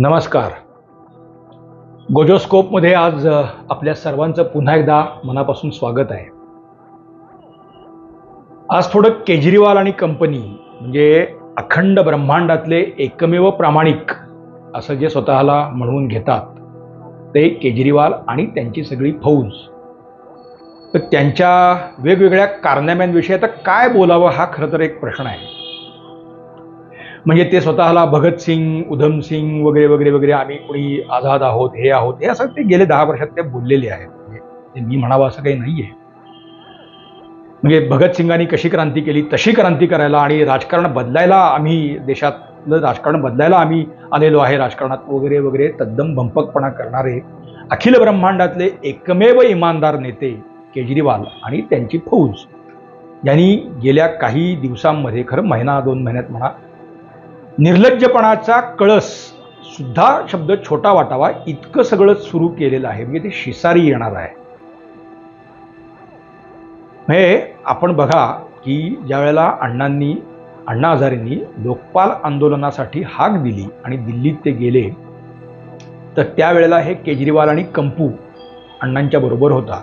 नमस्कार. गोजोस्कोपमध्ये आज आपल्या सर्वांचं पुन्हा एकदा मनापासून स्वागत आहे. आज थोडं केजरीवाल आणि कंपनी म्हणजे अखंड ब्रह्मांडातले एकमेव प्रामाणिक असं जे स्वतःला म्हणून घेतात ते केजरीवाल आणि त्यांची सगळी फौज. तर त्यांच्या वेगवेगळ्या कारनाम्यांविषयी आता काय बोलावं हा खरं तर एक प्रश्न आहे. म्हणजे ते स्वतःला भगतसिंग उधमसिंग वगैरे वगैरे वगैरे आम्ही कुणी आझाद आहोत हे आहोत हे असं ते गेले दहा वर्षात ते बोललेले आहेत. म्हणजे ते मी म्हणावं असं काही नाही आहे म्हणजे भगतसिंगांनी कशी क्रांती केली तशी क्रांती करायला आणि राजकारण बदलायला आम्ही देशातलं राजकारण बदलायला आम्ही आलेलो आहे राजकारणात वगैरे वगैरे तद्दम भंपकपणा करणारे अखिल ब्रह्मांडातले एकमेव इमानदार नेते केजरीवाल आणि त्यांची फौज. यांनी गेल्या काही दिवसांमध्ये खरं महिना दोन महिन्यात म्हणा निर्लज्जपणाचा कळस सुद्धा शब्द छोटा वाटावा इतकं सगळं सुरू केलेलं आहे. म्हणजे ते शिसारी येणार आहे. हे आपण बघा की ज्या वेळेला अण्णांनी अण्णा हजारेंनी लोकपाल आंदोलनासाठी हाक दिली आणि दिल्लीत ते गेले तर त्यावेळेला हे केजरीवाल आणि कंपू अण्णांच्या बरोबर होता.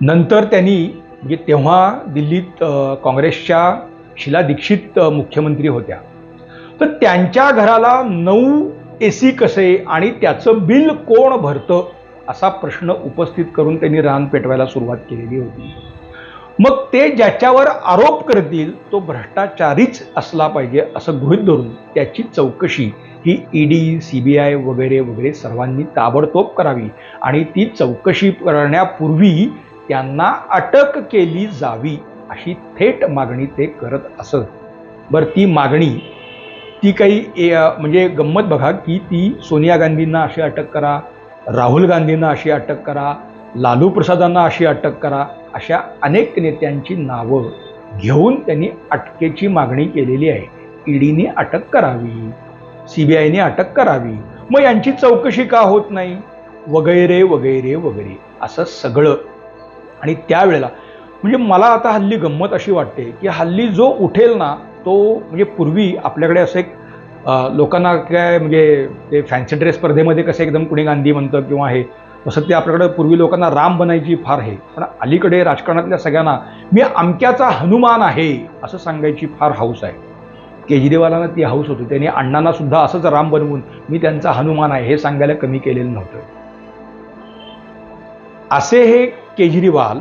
नंतर त्यांनी म्हणजे तेव्हा दिल्लीत काँग्रेसच्या शिला दीक्षित मुख्यमंत्री होत्या. तर त्यांच्या घराला नऊ ए सी कसे आणि त्याचं बिल कोण भरतं असा प्रश्न उपस्थित करून त्यांनी रान पेटवायला सुरुवात केलेली होती. मग ते ज्याच्यावर आरोप करतील तो भ्रष्टाचारीच असला पाहिजे असं गृहीत धरून त्याची चौकशी ही ईडी आय वगैरे वगैरे सर्वांनी ताबडतोब करावी आणि ती चौकशी करण्यापूर्वी त्यांना अटक केली जावी अशी थेट मागणी ते करत असत. बरं ती मागणी ती काही ए- म्हणजे गंमत बघा की ती सोनिया गांधींना अशी अटक करा राहुल गांधींना अशी अटक करा लालू प्रसादांना अशी अटक करा अशा अनेक नेत्यांची नावं घेऊन त्यांनी अटकेची मागणी केलेली आहे. ईडीने अटक करावी सी बी आयने अटक करावी मग यांची चौकशी का होत नाही? वगैरे वगैरे वगैरे असं सगळं. आणि त्यावेळेला म्हणजे मला आता हल्ली गंमत अशी वाटते की हल्ली जो उठेल ना तो म्हणजे पूर्वी आपल्याकडे असं एक लोकांना काय म्हणजे ते फॅन्सी ड्रेस स्पर्धेमध्ये कसं एकदम कुणी गांधी म्हणतं किंवा हे तसं ते आपल्याकडे पूर्वी लोकांना राम बनायची फार आहे पण अलीकडे राजकारणातल्या सगळ्यांना मी अमक्याचा हनुमान आहे असं सांगायची फार हौस आहे. केजरीवालांना ती हौस होती त्यांनी अण्णांना सुद्धा असंच राम बनवून मी त्यांचा हनुमान आहे हे सांगायला कमी केलेलं नव्हतं. असे हे केजरीवाल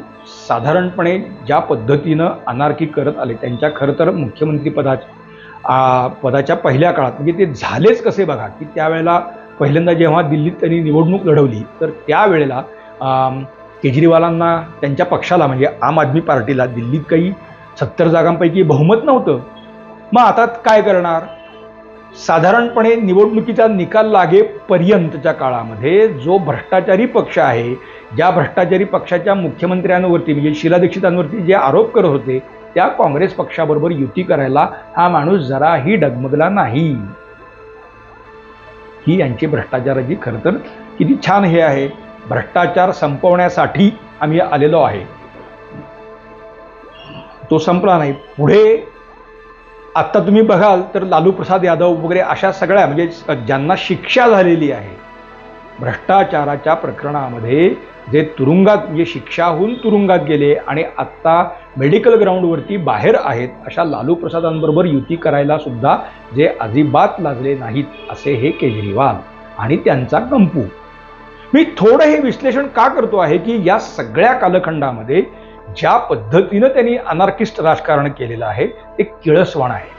साधारणपणे ज्या पद्धतीनं अनार्की करत आले त्यांच्या खरं तर मुख्यमंत्रीपदाच्या पदाच्या पहिल्या काळात म्हणजे ते झालेच कसे बघा की त्यावेळेला पहिल्यांदा जेव्हा दिल्लीत त्यांनी निवडणूक लढवली तर त्यावेळेला केजरीवालांना त्यांच्या पक्षाला म्हणजे आम आदमी पार्टीला दिल्लीत काही सत्तर जागांपैकी बहुमत नव्हतं. मग आता काय करणार? साधारणपणे निवडणुकीचा निकाल लागेपर्यंतच्या काळामध्ये जो भ्रष्टाचारी पक्ष आहे ज्या भ्रष्टाचारी पक्षाच्या मुख्यमंत्र्यांवरती म्हणजे शिला दीक्षितांवरती जे आरोप करत होते त्या काँग्रेस पक्षाबरोबर युती करायला हा माणूस जराही डगमगला नाही. ही यांची भ्रष्टाचाराची खरं तर किती छान हे आहे. भ्रष्टाचार संपवण्यासाठी आम्ही आलेलो आहे. तो संपला नाही. पुढे आत्ता तुम्ही बघाल तर लालू प्रसाद यादव वगैरे अशा सगळ्या म्हणजे ज्यांना शिक्षा झालेली आहे भ्रष्टाचाराच्या प्रकरणामध्ये जे तुरुंगात म्हणजे शिक्षाहून तुरुंगात गेले आणि आत्ता मेडिकल ग्राउंडवरती बाहेर आहेत अशा लालू प्रसादांबरोबर युती करायला सुद्धा जे अजिबात लागले नाहीत असे हे केजरीवाल आणि त्यांचा कंपू मी थोडं हे विश्लेषण का करतो आहे की या सगळ्या कालखंडामध्ये ज्या पद्धतीनं त्यांनी अनार्किस्ट राजकारण केलेलं आहे ते किळसवाण आहे.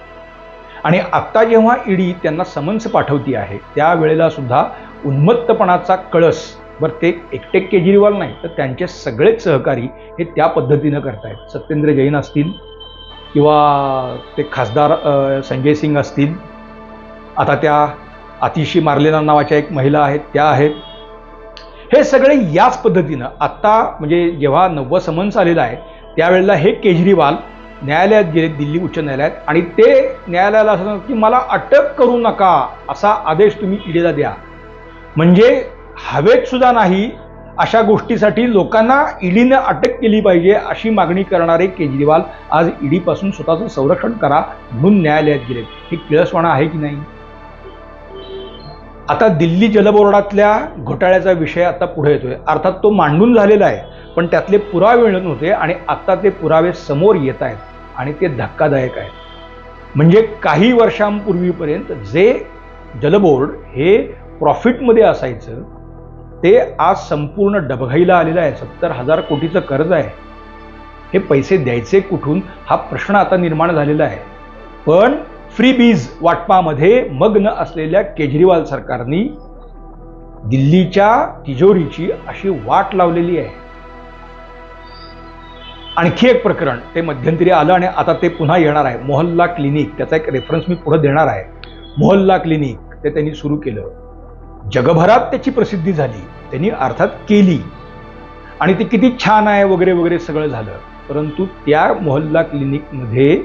आणि आत्ता जेव्हा ईडी त्यांना समन्स पाठवती आहे त्यावेळेला सुद्धा उन्मत्तपणाचा कळस बरं ते एकटे केजरीवाल नाही तर त्यांचे सगळेच सहकारी हे त्या पद्धतीनं करतायत. सत्येंद्र जैन असतील किंवा ते खासदार संजय सिंग असतील. आता त्या आतिशी मार्लेना नावाच्या एक महिला आहेत त्या आहेत. हे सगळे याच पद्धतीनं आत्ता म्हणजे जेव्हा नव्वद समन्स आलेला आहे त्यावेळेला हे केजरीवाल न्यायालयात गेले दिल्ली उच्च न्यायालयात. आणि ते न्यायालयाला असं की मला अटक करू नका असा आदेश तुम्ही ईडीला द्या. म्हणजे हवेत सुद्धा नाही अशा गोष्टीसाठी लोकांना ईडीनं अटक केली पाहिजे अशी मागणी करणारे केजरीवाल आज ईडीपासून स्वतःचं संरक्षण करा म्हणून न्यायालयात गेले. हे किळसवाणा आहे की नाही? आता दिल्ली जलबोर्डातल्या घोटाळ्याचा विषय आता पुढे येतोय. अर्थात तो मांडून झालेला आहे पण त्यातले पुरावे मिळत नव्हते आणि आता ते पुरावे समोर येत आहेत आणि ते धक्कादायक आहेत. म्हणजे काही वर्षांपूर्वीपर्यंत जे जलबोर्ड हे प्रॉफिटमध्ये असायचं ते आज संपूर्ण डबघाईला आलेलं आहे. सत्तर हजार कोटीचं कर्ज आहे. हे पैसे द्यायचे कुठून? हा प्रश्न आता निर्माण झालेला आहे. पण फ्री बीज वाटपामध्ये मग्न असलेल्या केजरीवाल सरकारनी दिल्लीच्या तिजोरीची अशी वाट लावलेली आहे. आणखी एक प्रकरण ते मध्यंतरी आलं आणि आता ते पुन्हा येणार आहे. मोहल्ला क्लिनिक त्याचा एक रेफरन्स मी पुढे देणार आहे. मोहल्ला क्लिनिक ते त्यांनी सुरू केलं. जगभरात त्याची प्रसिद्धी झाली. त्यांनी अर्थात केली. आणि ते किती छान आहे वगैरे वगैरे सगळं झालं. परंतु त्या मोहल्ला क्लिनिकमध्ये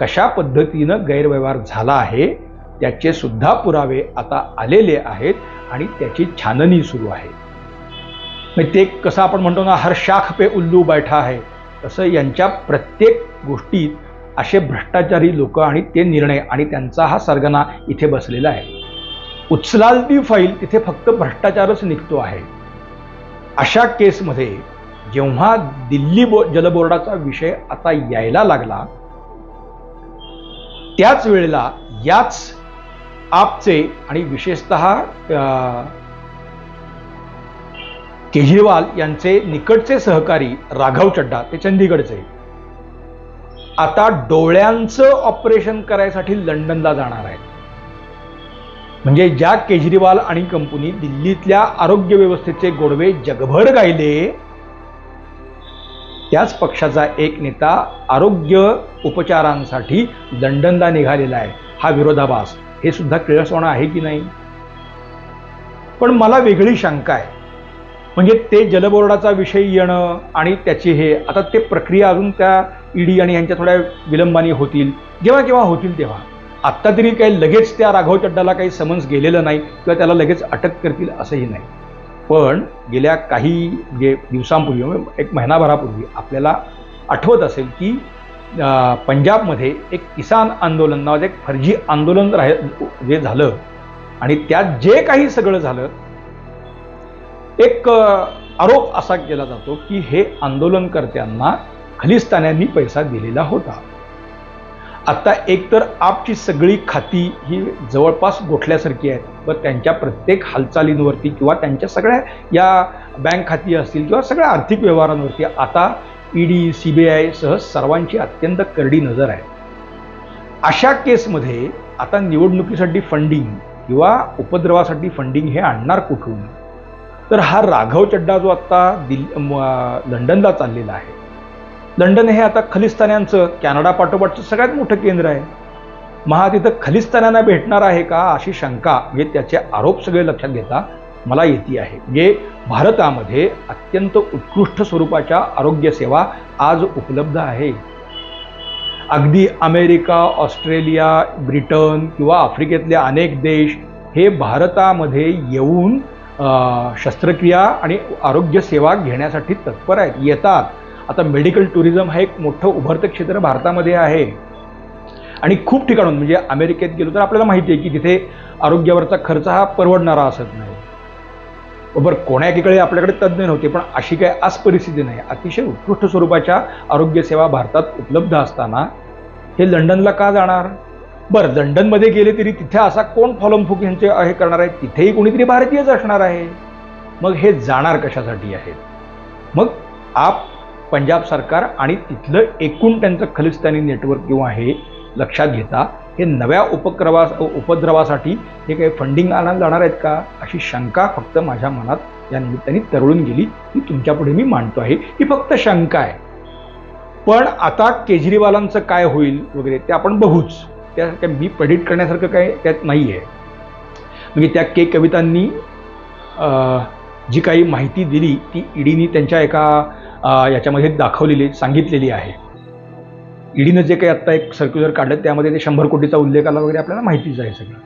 कशा पद्धतीनं गैरव्यवहार झाला आहे त्याचे सुद्धा पुरावे आता आलेले आहेत आणि त्याची छाननी सुरू आहे. मग ते कसं आपण म्हणतो ना हर शाख पे उल्लू बैठा आहे तसं यांच्या प्रत्येक गोष्टीत असे भ्रष्टाचारी लोक आणि ते निर्णय आणि त्यांचा हा सरगना इथे बसलेला आहे. उचलाल ती फाईल तिथे फक्त भ्रष्टाचारच निघतो आहे. अशा केसमध्ये जेव्हा दिल्ली बो जलबोर्डाचा विषय आता यायला लागला त्याच वेळेला याच आपचे आणि विशेषत केजरीवाल यांचे निकटचे सहकारी राघव चड्डा ते चंदीगडचे. आता डोळ्यांचं ऑपरेशन करायसाठी लंडनला जाणार आहेत. म्हणजे ज्या केजरीवाल आणि कंपनी दिल्लीतल्या आरोग्य व्यवस्थेचे गोडवे जगभर गायले त्याच पक्षाचा एक नेता आरोग्य उपचारांसाठी दंडंदा निघालेला आहे. हा विरोधाभास. हे सुद्धा किळसवाणं आहे की नाही? पण मला वेगळी शंका आहे. म्हणजे ते जलबोर्डाचा विषय येणं आणि त्याची हे आता ते प्रक्रिया अजून त्या ईडी आणि यांच्या थोड्या विलंबाने होतील. जेव्हा केव्हा होतील तेव्हा. आत्ता तरी काही लगेच त्या राघव चड्डाला काही समन्स गेलेलं नाही किंवा त्याला लगेच अटक करतील असंही नाही. पण गेल्या काही जे दिवसांपूर्वी म्हणजे एक महिनाभरापूर्वी आपल्याला आठवत असेल की पंजाबमध्ये एक किसान आंदोलन नावाचं एक फर्जी आंदोलन राह जे झालं आणि त्यात जे काही सगळं झालं एक आरोप असा केला जातो की हे आंदोलनकर्त्यांना खलिस्तान्यांनी पैसा दिलेला होता. आता एकतर आपची सगळी खाती ही जवळपास गोठल्यासारखी आहेत. व त्यांच्या प्रत्येक हालचालींवरती किंवा त्यांच्या सगळ्या या बँक खाती असतील किंवा सगळ्या आर्थिक व्यवहारांवरती आता ईडी सी बी आय सह सर्वांची अत्यंत करडी नजर आहे. अशा केसमध्ये आता निवडणुकीसाठी फंडिंग किंवा उपद्रवासाठी फंडिंग हे आणणार कुठून? तर हा राघव चड्डा जो आत्ता दिल्ली लंडनला चाललेला आहे लंडन हे आता खलिस्तान्यांचं कॅनडा पाठोपाठचं सगळ्यात मोठं केंद्र आहे. महा तिथं खलिस्तान्यांना भेटणार आहे का अशी शंका म्हणजे त्याचे आरोप सगळे लक्षात घेता मला येते आहे. म्हणजे भारतामध्ये अत्यंत उत्कृष्ट स्वरूपाच्या आरोग्यसेवा आज उपलब्ध आहे. अगदी अमेरिका ऑस्ट्रेलिया ब्रिटन किंवा आफ्रिकेतले अनेक देश हे भारतामध्ये येऊन शस्त्रक्रिया आणि आरोग्यसेवा घेण्यासाठी तत्पर आहेत येतात. आता मेडिकल टुरिझम हा एक मोठं उभरतं क्षेत्र भारतामध्ये आहे. आणि खूप ठिकाणून म्हणजे अमेरिकेत गेलो तर आपल्याला माहिती आहे की तिथे आरोग्यावरचा खर्च हा परवडणारा असत नाही. बरोबर कोण्या एकीकडे आपल्याकडे तज्ज्ञ नव्हते पण अशी काय आज परिस्थिती नाही. अतिशय उत्कृष्ट स्वरूपाच्या आरोग्यसेवा भारतात उपलब्ध असताना हे लंडनला का जाणार? बरं लंडनमध्ये गेले तरी तिथे असा कोण फॉलोमफुक यांचे हे करणार आहे? तिथेही कोणीतरी भारतीयच असणार आहे. मग हे जाणार कशासाठी आहेत मग आप पंजाब सरकार आणि तिथलं एकूण त्यांचं खलिस्तानी नेटवर्क किंवा हे लक्षात घेता हे नव्या उपक्रवा उपद्रवासाठी हे काही फंडिंग आणायला जाणार आहेत का? अशी शंका फक्त माझ्या मनात या निमित्ताने तरळून गेली की तुमच्यापुढे मी मांडतो आहे. ही फक्त शंका आहे. पण आता केजरीवालांचं काय होईल वगैरे ते आपण बघूच. त्या काय मी प्रेडिट करण्यासारखं काय त्यात नाही आहे म्हणजे त्या के कवितांनी जी काही माहिती दिली ती ईडीनी त्यांच्या एका याच्यामध्ये दाखवलेली सांगितलेली आहे. ईडीनं जे काही आत्ता एक सर्क्युलर काढलं त्यामध्ये ते शंभर कोटीचा उल्लेख आला वगैरे आपल्याला माहितीच आहे सगळं.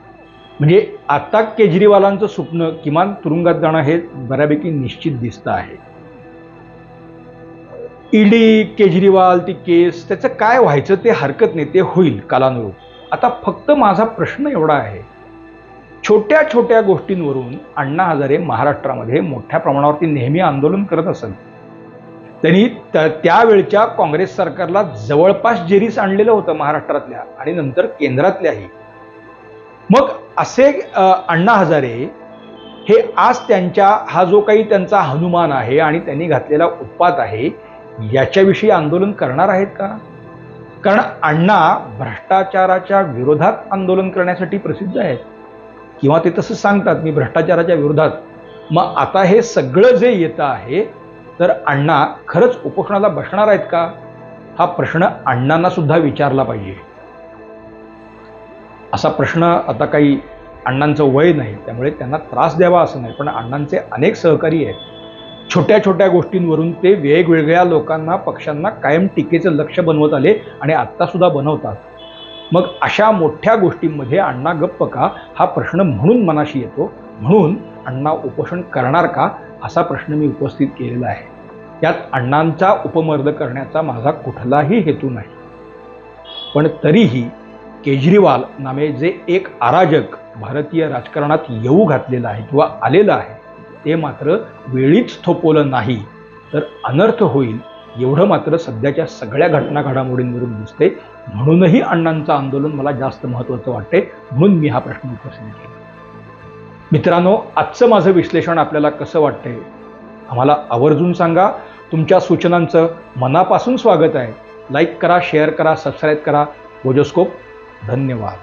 म्हणजे आता केजरीवालांचं स्वप्न किमान तुरुंगात जाणं हे बऱ्यापैकी निश्चित दिसतं आहे. ईडी केजरीवाल ती केस त्याचं काय व्हायचं ते हरकत नाही ते होईल कालानुरूप. आता फक्त माझा प्रश्न एवढा आहे. छोट्या छोट्या गोष्टींवरून अण्णा हजारे महाराष्ट्रामध्ये मोठ्या प्रमाणावरती नेहमी आंदोलन करत असत. त्यांनी त्या- त्यावेळच्या काँग्रेस सरकारला जवळपास जेरीस आणलेलं होतं महाराष्ट्रातल्या आणि नंतर केंद्रातल्याही. मग असे अण्णा हजारे हे आज त्यांच्या हा जो काही त्यांचा हनुमान आहे आणि त्यांनी घातलेला उत्पात आहे याच्याविषयी आंदोलन करणार आहेत का? कारण अण्णा भ्रष्टाचाराच्या विरोधात आंदोलन करण्यासाठी प्रसिद्ध आहेत. किंवा ते तसं सांगतात मी भ्रष्टाचाराच्या विरोधात. मग आता हे सगळं जे येतं आहे तर अण्णा खरंच उपोषणाला बसणार आहेत का? हा प्रश्न अण्णांना सुद्धा विचारला पाहिजे. असा प्रश्न आता काही अण्णांचं वय नाही त्यामुळे त्यांना त्रास द्यावा असं नाही पण अण्णांचे अनेक सहकारी आहेत. छोट्या छोट्या गोष्टींवरून ते वेगवेगळ्या लोकांना पक्षांना कायम टीकेचं लक्ष बनवत आले आणि आत्तासुद्धा बनवतात. मग अशा मोठ्या गोष्टींमध्ये अण्णा गप्प का? हा प्रश्न म्हणून मनाशी येतो. म्हणून अण्णा उपोषण करणार का असा प्रश्न मी उपस्थित केलेला आहे. यात अण्णांचा उपमर्द करण्याचा माझा कुठलाही हेतू नाही. पण तरीही केजरीवाल नामे जे एक अराजक भारतीय राजकारणात येऊ घातलेलं आहे किंवा आलेलं आहे ते मात्र वेळीच थोपवलं नाही तर अनर्थ होईल एवढं मात्र सध्याच्या सगळ्या घटना घडामोडींवरून दिसते म्हणूनही अण्णांचं आंदोलन मला जास्त महत्त्वाचं वाटते म्हणून मी हा प्रश्न उपस्थित केला. मित्रांनो आजचं माझं विश्लेषण आपल्याला कसं वाटतंय? आम्हाला आवर्जून सांगा. तुमच्या सूचनांचं मनापासून स्वागत आहे. लाईक करा शेअर करा सबस्क्राईब करा. ओजोस्कोप धन्यवाद.